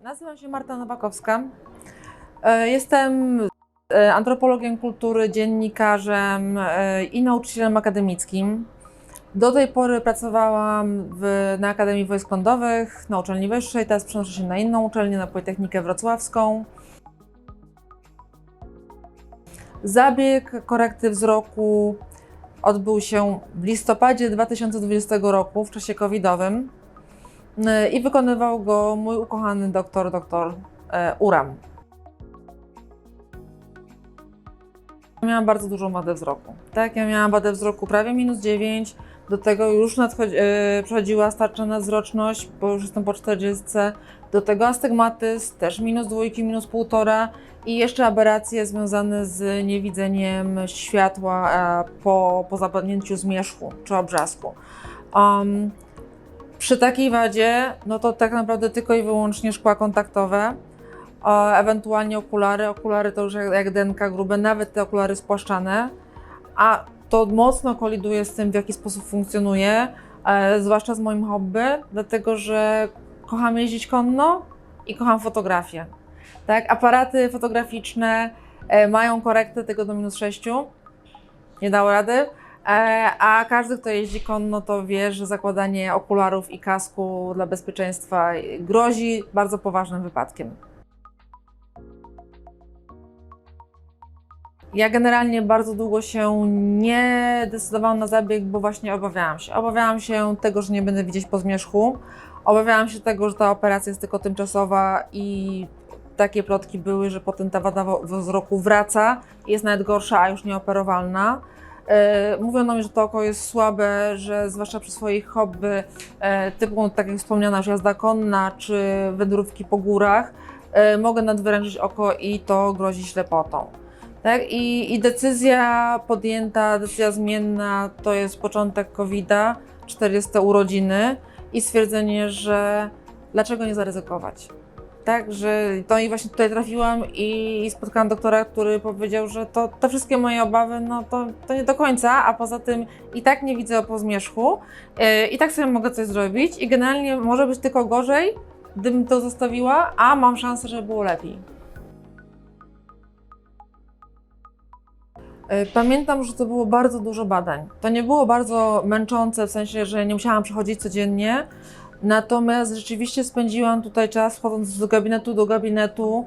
Nazywam się Marta Nowakowska. E, Jestem e, antropologiem kultury, dziennikarzem e, i nauczycielem akademickim. Do tej pory pracowałam w, na Akademii Wojsk Lądowych, na uczelni wyższej, teraz przenoszę się na inną uczelnię, na Politechnikę Wrocławską. Zabieg korekty wzroku odbył się w listopadzie 2020 roku, w czasie covidowym i wykonywał go mój ukochany doktor, doktor e, Uram. Miałam bardzo dużą wadę wzroku. Tak, ja miałam wadę wzroku prawie minus 9, do tego już nadchodzi, e, przechodziła starcza nadzroczność, bo już jestem po 40, do tego astygmatyzm, też minus dwójki, minus półtora i jeszcze aberracje związane z niewidzeniem światła e, po, po zapadnięciu zmierzchu czy obrzasku. Um, przy takiej wadzie, no to tak naprawdę tylko i wyłącznie szkła kontaktowe, ewentualnie okulary. Okulary to już jak, denka grube, nawet te okulary spłaszczane, a to mocno koliduje z tym, w jaki sposób funkcjonuje, e, zwłaszcza z moim hobby, dlatego że kocham jeździć konno i kocham fotografię. Tak, aparaty fotograficzne e, mają korektę tego do minus 6, nie dało rady, a każdy, kto jeździ konno, to wie, że zakładanie okularów i kasku dla bezpieczeństwa grozi bardzo poważnym wypadkiem. Ja generalnie bardzo długo się nie decydowałam na zabieg, bo właśnie obawiałam się. Obawiałam się tego, że nie będę widzieć po zmierzchu. Obawiałam się tego, że ta operacja jest tylko tymczasowa i takie plotki były, że potem ta wada wzroku wraca jest nawet gorsza, a już nieoperowalna. E, Mówiono mi, że to oko jest słabe, że zwłaszcza przy swoich hobby, e, typu, tak jak wspomniana już jazda konna czy wędrówki po górach, e, mogę nadwyrężyć oko i to grozi ślepotą. Tak? I, I decyzja podjęta, decyzja zmienna to jest początek COVID-a, 40 urodziny i stwierdzenie, że dlaczego nie zaryzykować. Tak, że to i właśnie tutaj trafiłam i, spotkałam doktora, który powiedział, że to, te wszystkie moje obawy, no to, to nie do końca, a poza tym i tak nie widzę po zmierzchu, yy, i tak sobie mogę coś zrobić i generalnie może być tylko gorzej, gdybym to zostawiła, a mam szansę, żeby było lepiej. E, Pamiętam, że to było bardzo dużo badań. To nie było bardzo męczące, w sensie, że nie musiałam przychodzić codziennie. Natomiast rzeczywiście spędziłam tutaj czas, chodząc z gabinetu do gabinetu,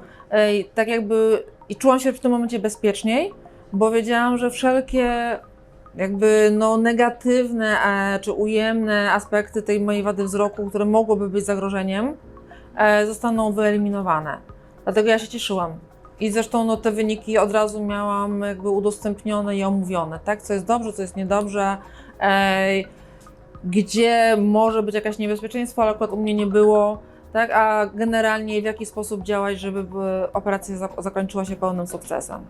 tak jakby i czułam się w tym momencie bezpieczniej, bo wiedziałam, że wszelkie jakby no, negatywne e, czy ujemne aspekty tej mojej wady wzroku, które mogłyby być zagrożeniem, e, zostaną wyeliminowane. Dlatego ja się cieszyłam. I zresztą no, te wyniki od razu miałam jakby udostępnione i omówione, tak? Co jest dobrze, co jest niedobrze, gdzie może być jakieś niebezpieczeństwo, ale akurat u mnie nie było, tak? A generalnie w jaki sposób działać, żeby by operacja za- zakończyła się pełnym sukcesem.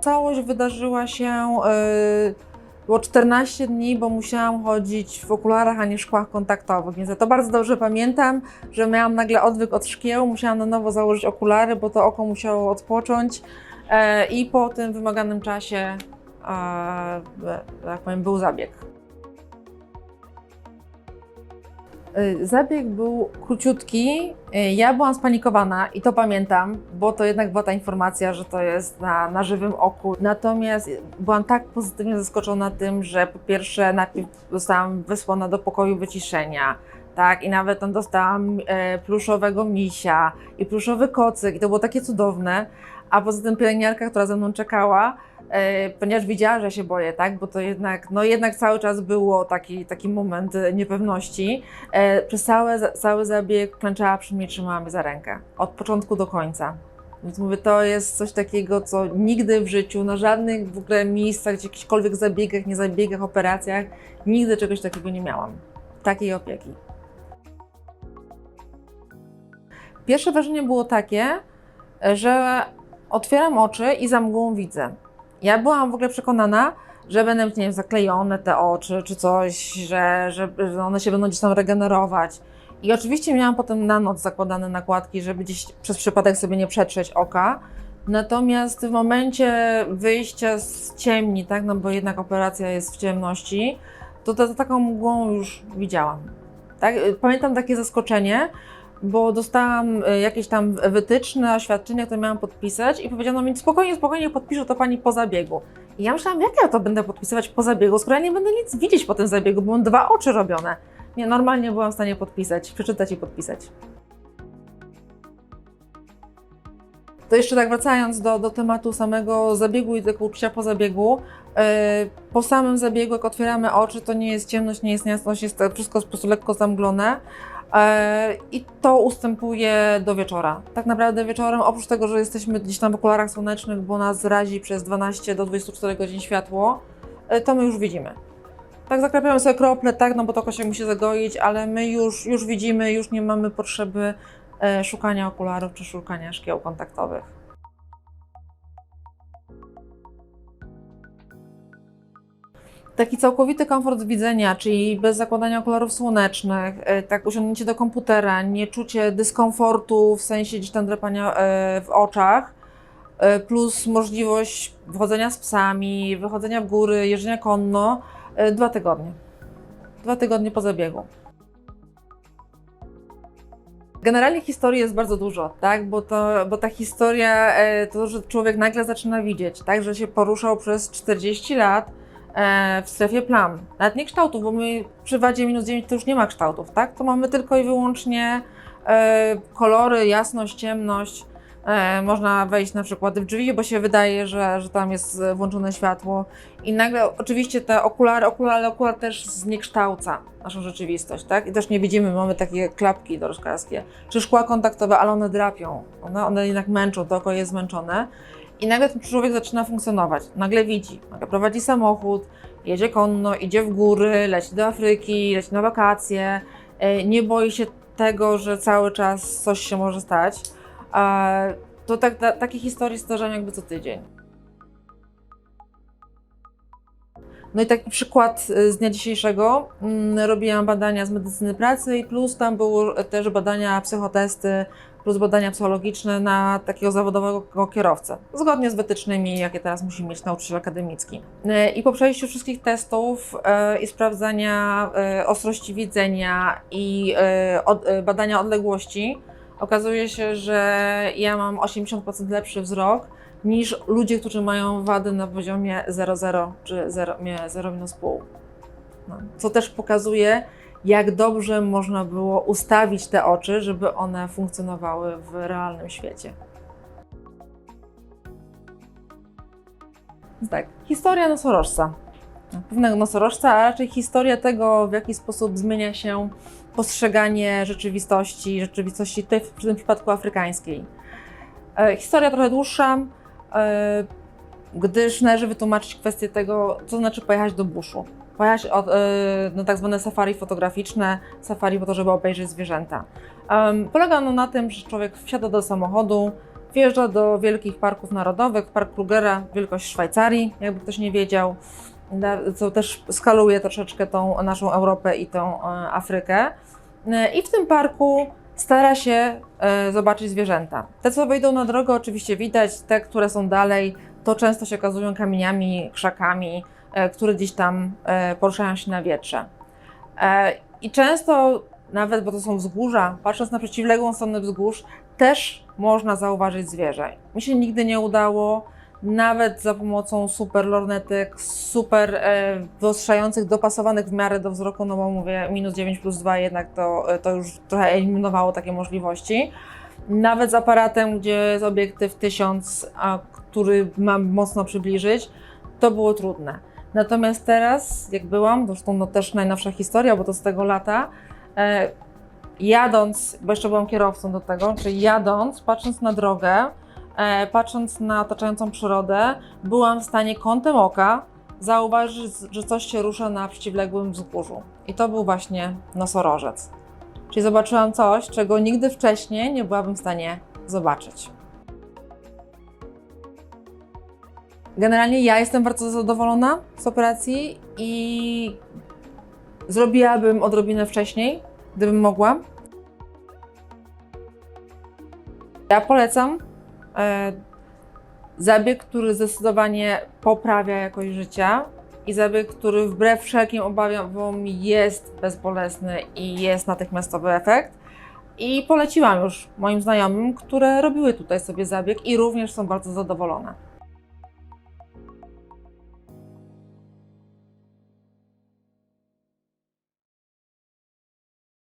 Całość wydarzyła się, yy, było 14 dni, bo musiałam chodzić w okularach, a nie szkłach kontaktowych, więc ja to bardzo dobrze pamiętam, że miałam nagle odwyk od szkieł, musiałam na nowo założyć okulary, bo to oko musiało odpocząć e, i po tym wymaganym czasie, e, tak powiem, był zabieg. Y, Zabieg był króciutki. Y, Ja byłam spanikowana i to pamiętam, bo to jednak była ta informacja, że to jest na, na żywym oku. Natomiast byłam tak pozytywnie zaskoczona tym, że po pierwsze najpierw zostałam wysłana do pokoju wyciszenia. Tak, i nawet tam dostałam e, pluszowego misia i pluszowy kocyk, i to było takie cudowne. A poza tym pielęgniarka, która ze mną czekała, ponieważ widziała, że się boję, tak, bo to jednak, no jednak cały czas było taki, taki moment e, niepewności. E, przez cały, cały zabieg klęczała przy mnie, trzymała mnie za rękę. Od początku do końca. Więc mówię, to jest coś takiego, co nigdy w życiu, na żadnych w ogóle miejscach, gdzie jakichkolwiek zabiegach, nie zabiegach, operacjach, nigdy czegoś takiego nie miałam. Takiej opieki. Pierwsze wrażenie było takie, że otwieram oczy i za mgłą widzę. Ja byłam w ogóle przekonana, że będę mieć, nie wiem, zaklejone te oczy czy coś, że, że, one się będą gdzieś tam regenerować. I oczywiście miałam potem na noc zakładane nakładki, żeby gdzieś przez przypadek sobie nie przetrzeć oka. Natomiast w momencie wyjścia z ciemni, tak, no bo jednak operacja jest w ciemności, to, to, to taką mgłą już widziałam. Tak? Pamiętam takie zaskoczenie, bo dostałam y, jakieś tam wytyczne, oświadczenie, które miałam podpisać i powiedziano mi, spokojnie, spokojnie, podpiszę to pani po zabiegu. I ja myślałam, jak ja to będę podpisywać po zabiegu, skoro ja nie będę nic widzieć po tym zabiegu, bo mam dwa oczy robione. Nie, normalnie byłam w stanie podpisać, przeczytać i podpisać. To jeszcze tak wracając do, do tematu samego zabiegu i tego uczucia po zabiegu. Po samym zabiegu, jak otwieramy oczy, to nie jest ciemność, nie jest jasność, jest wszystko po prostu lekko zamglone. yy, I to ustępuje do wieczora. Tak naprawdę wieczorem, oprócz tego, że jesteśmy gdzieś tam w okularach słonecznych, bo nas razi przez 12 do 24 godzin światło, yy, to my już widzimy. Tak zaklepiamy sobie krople, tak, no bo to się musi zagoić, ale my już, już widzimy, już nie mamy potrzeby e, szukania okularów czy szukania szkieł kontaktowych. Taki całkowity komfort widzenia, czyli bez zakładania okularów słonecznych, e, tak usiągnięcie do komputera, nieczucie dyskomfortu w sensie gdzieś tam drapania e, w oczach, e, plus możliwość wchodzenia z psami, wychodzenia w góry, jeżdżenia konno, dwa tygodnie. Dwa tygodnie po zabiegu. Generalnie historii jest bardzo dużo, tak? Bo, to, bo ta historia, to, że człowiek nagle zaczyna widzieć, tak? Że się poruszał przez 40 lat w strefie plam. Nawet nie kształtów, bo my przy wadzie minus 9 to już nie ma kształtów, tak? To mamy tylko i wyłącznie e, kolory, jasność, ciemność. E, można wejść na przykład w drzwi, bo się wydaje, że, że tam jest e, włączone światło. I nagle oczywiście te okulary, okulary, ale okular też zniekształca naszą rzeczywistość, tak? I też nie widzimy, mamy takie klapki dorożkarskie, czy szkła kontaktowe, ale one drapią, one, one jednak męczą, to oko jest zmęczone. I nagle ten człowiek zaczyna funkcjonować, nagle widzi, nagle prowadzi samochód, jedzie konno, idzie w góry, leci do Afryki, leci na wakacje, e, nie boi się tego, że cały czas coś się może stać. E, To tak, ta, takie historie zdarzają jakby co tydzień. No i taki przykład y, z dnia dzisiejszego. Mm, Robiłam badania z medycyny pracy i plus tam były też badania psychotesty, plus badania psychologiczne na takiego zawodowego kierowcę. Zgodnie z wytycznymi, jakie teraz musi mieć nauczyciel akademicki. Y, I po przejściu wszystkich testów y, i sprawdzania y, ostrości widzenia i badania odległości, okazuje się, że ja mam 80% lepszy wzrok niż ludzie, którzy mają wady na poziomie 0,0 czy 0, nie, 0,5. No, co też pokazuje, jak dobrze można było ustawić te oczy, żeby one funkcjonowały w realnym świecie. Tak, historia nosorożca. Pewnego nosorożca, a raczej historia tego, w jaki sposób zmienia się postrzeganie rzeczywistości, rzeczywistości tej, w tym przypadku afrykańskiej. E, historia trochę dłuższa, e, gdyż należy wytłumaczyć kwestię tego, co znaczy pojechać do buszu. E, na tak zwane safari fotograficzne, safari po to, żeby obejrzeć zwierzęta. Em, Polega ono na tym, że człowiek wsiada do samochodu, wjeżdża do wielkich parków narodowych, Park Krugera, wielkość Szwajcarii, jakby ktoś nie wiedział, co też skaluje troszeczkę tą naszą Europę i tą e, Afrykę. E, I w tym parku stara się e, zobaczyć zwierzęta. Te, co wejdą na drogę, oczywiście widać, te, które są dalej, to często się okazują kamieniami, krzakami, e, które gdzieś tam e, poruszają się na wietrze. E, I często, nawet bo to są wzgórza, patrząc na przeciwległą stronę wzgórz, też można zauważyć zwierzę. Mi się nigdy nie udało, nawet za pomocą super lornetek, super wyostrzających, dopasowanych w miarę do wzroku, no bo mówię, minus 9 plus 2 jednak to, to już trochę eliminowało takie możliwości. Nawet z aparatem, gdzie jest obiektyw 1000, a który mam mocno przybliżyć, to było trudne. Natomiast teraz, jak byłam, zresztą no też najnowsza historia, bo to z tego lata, e, jadąc, bo jeszcze byłam kierowcą do tego, czyli jadąc, patrząc na drogę, e, patrząc na otaczającą przyrodę, byłam w stanie kątem oka zauważyć, że coś się rusza na przeciwległym wzgórzu. I to był właśnie nosorożec. Czyli zobaczyłam coś, czego nigdy wcześniej nie byłabym w stanie zobaczyć. Generalnie ja jestem bardzo zadowolona z operacji i zrobiłabym odrobinę wcześniej, gdybym mogła. Ja polecam e, zabieg, który zdecydowanie poprawia jakość życia i zabieg, który wbrew wszelkim obawiom jest bezbolesny i jest natychmiastowy efekt. I poleciłam już moim znajomym, które robiły tutaj sobie zabieg i również są bardzo zadowolone.